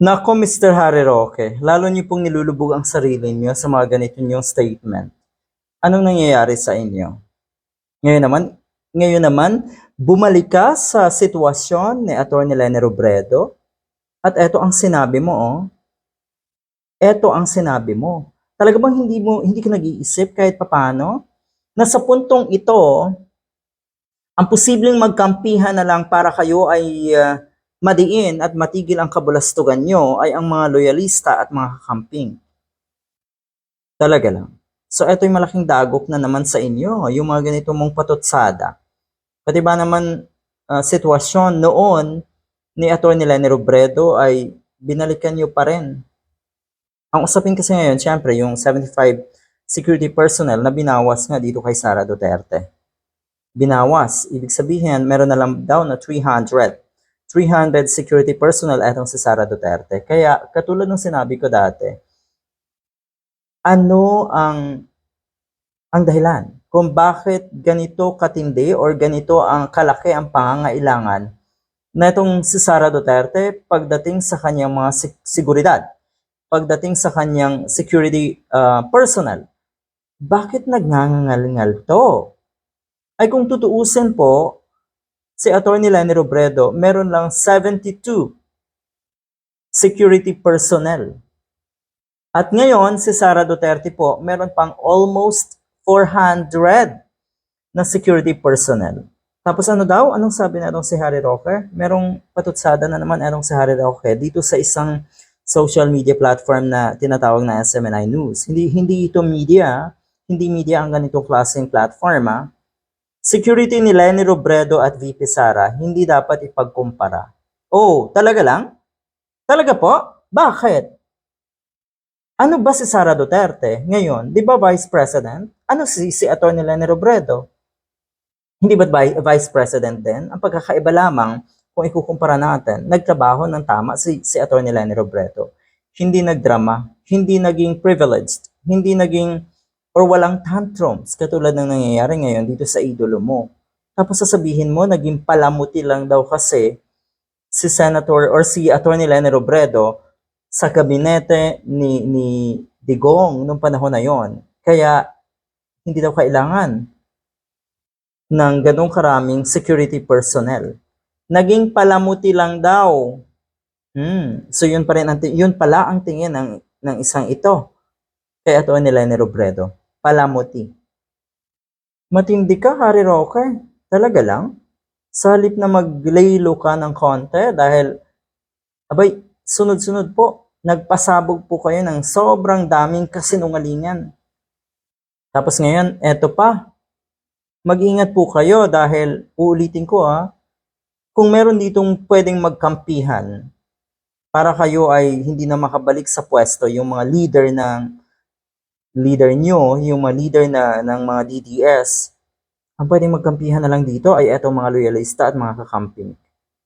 Nako, Mr. Harry Roque, lalo niyo pong nilulubog ang sarili niyo sa mga ganito niyong statement. Anong nangyayari sa inyo? Ngayon naman, ngayon naman, bumalik ka sa sitwasyon ni Atty. Lene Robredo at eto ang sinabi mo, oh. Eto ang sinabi mo. Talaga bang hindi mo hindi ka nag-iisip kahit papano na sa puntong ito, ang posibleng magkampihan na lang para kayo ay ah, madiin at matigil ang kabulastugan nyo ay ang mga loyalista at mga kakamping. Talaga lang. So, yung malaking dagok na naman sa inyo, yung mga ganito mong patutsada. Pati ba naman ah, sitwasyon noon ni Atty. Lene Robredo ay binalikan nyo pa rin. Ang usapin kasi ngayon, syempre, yung 75 security personnel na binawas nga dito kay Sara Duterte. Binawas. Ibig sabihin, meron na lang daw na 300. 300 security personnel etong si Sara Duterte. Kaya, katulad ng sinabi ko dati, ano ang ang dahilan kung bakit ganito katindi or ganito ang kalaki ang pangangailangan na itong si Sara Duterte pagdating sa kanyang mga seguridad, pagdating sa kanyang security uh, personnel. Bakit nagngangangal-ngal to? Ay kung tutuusin po, si Atty. Leni Robredo, meron lang 72 security personnel. At ngayon, si Sara Duterte po, meron pang almost 400 na security personnel. Tapos ano daw? Anong sabi na si Harry Roque? Merong patutsada na naman itong si Harry Roque dito sa isang social media platform na tinatawag na SMNI News. Hindi hindi ito media, hindi media ang ganitong klaseng platform. Ha? Security ni Lenny Robredo at VP Sara hindi dapat ipagkumpara. Oh, talaga lang? Talaga po? Bakit? Ano ba si Sara Duterte ngayon? Di ba Vice President? Ano si, si Atty. Lene Robredo? Hindi ba vi- Vice President din? Ang pagkakaiba lamang, kung ikukumpara natin, nagtrabaho ng tama si, si Atty. Lene Robredo. Hindi nagdrama, hindi naging privileged, hindi naging or walang tantrums katulad ng nangyayari ngayon dito sa idolo mo. Tapos sasabihin mo, naging palamuti lang daw kasi si Senator or si Atty. Lene Robredo sa kabinete ni, ni Digong nung panahon na yon. Kaya hindi daw kailangan ng ganong karaming security personnel. Naging palamuti lang daw. Hmm. So yun pa rin ang yun pala ang tingin ng ng isang ito. Kaya ito nila ni Robredo. Palamuti. Matindi ka, Harry Roque. Talaga lang. Sa na maglaylo ka ng konti dahil abay, sunod-sunod po, nagpasabog po kayo ng sobrang daming kasinungalingan. Tapos ngayon, eto pa, mag-ingat po kayo dahil uulitin ko ha, kung meron ditong pwedeng magkampihan para kayo ay hindi na makabalik sa pwesto yung mga leader ng leader nyo, yung mga leader na ng mga DDS, ang pwedeng magkampihan na lang dito ay etong mga loyalista at mga kakamping.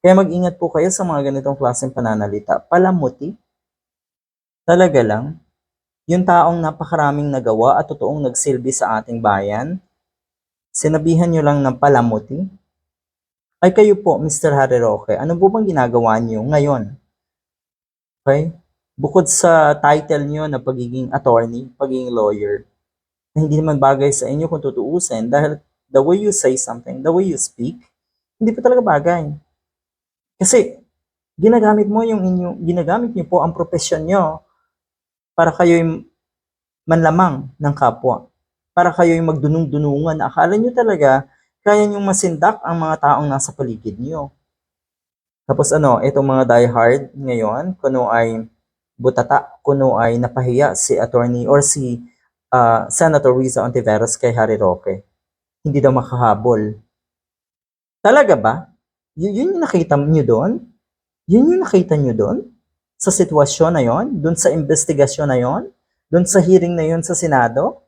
Kaya mag-ingat po kayo sa mga ganitong klaseng pananalita. Palamuti. Talaga lang. Yung taong napakaraming nagawa at totoong nagsilbi sa ating bayan, sinabihan nyo lang ng palamuti. Ay kayo po, Mr. Harry Roque, ano po bang ginagawa nyo ngayon? Okay? Bukod sa title nyo na pagiging attorney, pagiging lawyer, na hindi naman bagay sa inyo kung tutuusin dahil the way you say something, the way you speak, hindi pa talaga bagay. Kasi ginagamit mo yung inyo, ginagamit niyo po ang profesyon nyo para kayo'y manlamang ng kapwa. Para kayo'y magdunong-dunungan. Akala nyo talaga kaya nyo masindak ang mga taong nasa paligid nyo. Tapos ano, itong mga diehard ngayon, kuno ay butata, kuno ay napahiya si attorney or si ah, Senator Riza Ontiveros kay Harry Roque. Hindi daw makahabol. Talaga ba? Y- yun yung nakita nyo doon? Yun yung nakita nyo doon? Sa sitwasyon na yon? Doon sa investigasyon na yon? Doon sa hearing na yon sa Senado?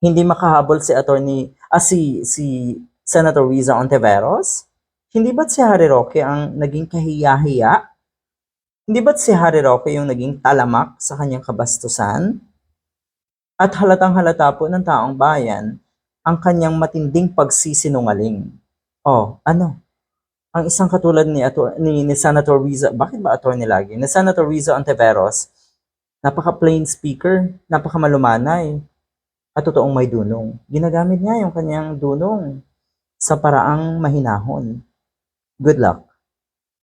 Hindi makahabol si attorney, ah, si, si Senator Riza Ontiveros? Hindi ba't si Harry Roque ang naging kahiya-hiya? Hindi ba't si Harry Roque yung naging talamak sa kanyang kabastusan? At halatang halata po ng taong bayan ang kanyang matinding pagsisinungaling. Oh, ano? ang isang katulad ni, Ato- ni, ni Senator Rizzo, bakit ba attorney lagi? Ni Senator Rizzo Anteveros, napaka-plain speaker, napaka-malumanay, at totoong may dunong. Ginagamit niya yung kanyang dunong sa paraang mahinahon. Good luck.